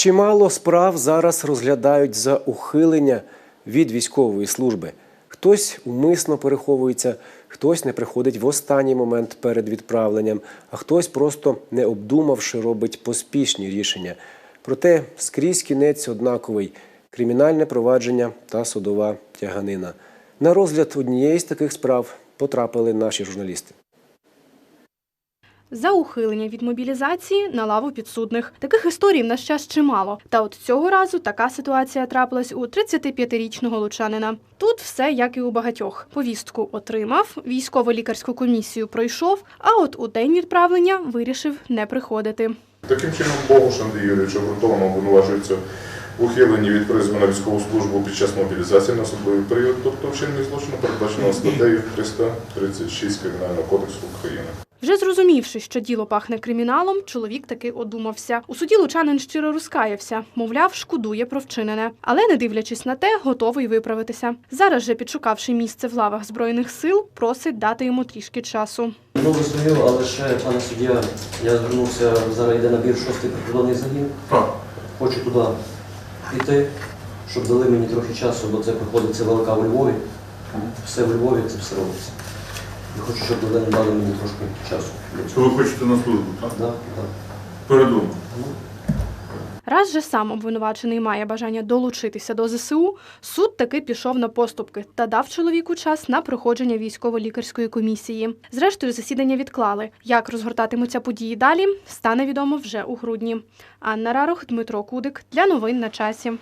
Чимало справ зараз розглядають за ухилення від військової служби. Хтось умисно переховується, хтось не приходить в останній момент перед відправленням, а хтось просто не обдумавши робить поспішні рішення. Проте скрізь кінець однаковий кримінальне провадження та судова тяганина. На розгляд однієї з таких справ потрапили наші журналісти. За ухилення від мобілізації на лаву підсудних. Таких історій в наш час чимало. Та от цього разу така ситуація трапилась у 35-річного лучанина. Тут все як і у багатьох. Повістку отримав, військово-лікарську комісію пройшов, а от у день відправлення вирішив не приходити. Таким чином, Богуш Андрій Юрійович обґрунтовано обвинувачується в ухиленні від призову на військову службу під час мобілізації на особливий період, тобто вчинення злочину передбаченого статтею 336 Кримінального кодексу України. Вже зрозумівши, що діло пахне криміналом, чоловік таки одумався. У суді лучанин щиро розкаявся, мовляв, шкодує про вчинене, але не дивлячись на те, готовий виправитися. Зараз же, підшукавши місце в лавах збройних сил, просить дати йому трішки часу. Ну, визнаю, але ще, пане суддя, я звернувся, зараз йде набір шостий прикордонний загін. Хочу туди піти, щоб дали мені трохи часу, бо це проходить це велика у Львові. Все в Львові, це все робиться. Я хочу, щоб дали, дали мені трошки часу. Що ви хочете на службу, так? Да, да. Передумав. Раз же сам обвинувачений має бажання долучитися до ЗСУ, суд таки пішов на поступки та дав чоловіку час на проходження військово-лікарської комісії. Зрештою, засідання відклали. Як розгортатимуться події далі, стане відомо вже у грудні. Анна Рарох, Дмитро Кудик для новин на часі.